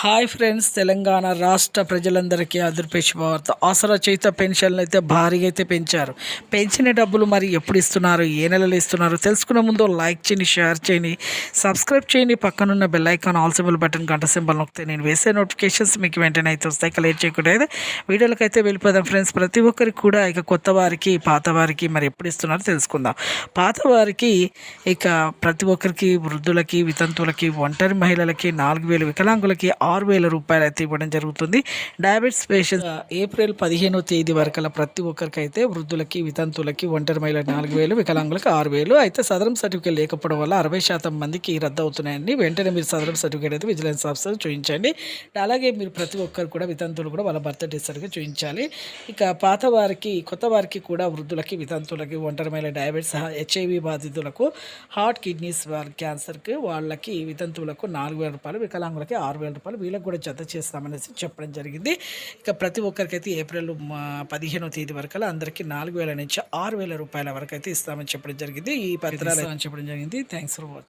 Hi friends Telangana రాష్ట్ర ప్రజలందరికీ అదృపేష్ వార్త. ఆసరా చేత పెన్షన్లు అయితే భారీగా అయితే పెంచారు. పెంచిన డబ్బులు మరి ఎప్పుడు ఇస్తున్నారు ఏ నెలలు ఇస్తున్నారు తెలుసుకునే ముందు లైక్ చేయండి షేర్ చేయండి సబ్స్క్రైబ్ చేయండి. పక్కనున్న bell icon all symbol button గంట సింబల్ నొక్కితే నేను వేసే నోటిఫికేషన్స్ మీకు వెంటనే అయితే వస్తాయి. ఇక లేట్ చేయకుండా అయితే వీడియోలకు అయితే వెళ్ళిపోదాం ఫ్రెండ్స్. ప్రతి ఒక్కరికి కూడా ఇక కొత్త వారికి పాత వారికి మరి ఎప్పుడు ఇస్తున్నారో తెలుసుకుందాం. పాత వారికి ఇక ప్రతి ఒక్కరికి వృద్ధులకి వితంతువులకి ఒంటరి మహిళలకి నాలుగు వేలు వికలాంగులకి ఆరు వేల రూపాయలు అయితే ఇవ్వడం జరుగుతుంది. డయాబెటీస్ పేషెంట్ ఏప్రిల్ పదిహేనో తేదీ వరకల్లా ప్రతి ఒక్కరికి అయితే వృద్ధులకి వితంతులకి ఒంటరి మైల నాలుగు వేలు వికలాంగులకు ఆరు వేలు. అయితే సదరం సర్టిఫికేట్ లేకపోవడం వల్ల అరవై శాతం మందికి రద్దు అవుతున్నాయండి వెంటనే మీరు సదరం సర్టిఫికేట్ అయితే విజిలెన్స్ ఆఫీసర్ చూపించండి అలాగే మీరు ప్రతి ఒక్కరు కూడా వితంతువులు కూడా వాళ్ళ బర్త్డే సరిగ్గా చూపించాలి ఇక పాత వారికి కొత్త వారికి కూడా వృద్ధులకి వితంతులకి ఒంటరి మహిళ డయాబెటీస్ హెచ్ఐవి బాధితులకు హార్ట్ కిడ్నీస్ క్యాన్సర్కి వాళ్ళకి వితంతువులకు నాలుగు వేల రూపాయలు వికలాంగులకి ఆరు వేల రూపాయలు వీళ్ళకి కూడా జత చేస్తామనేసి చెప్పడం జరిగింది. ఇక ప్రతి ఒక్కరికైతే ఏప్రిల్ పదిహేనో తేదీ వరకు అందరికీ నాలుగు వేల నుంచి ఆరు వేల రూపాయల వరకు అయితే ఇస్తామని చెప్పడం జరిగింది. ఈ పత్రాలు చెప్పడం జరిగింది. Thanks for watching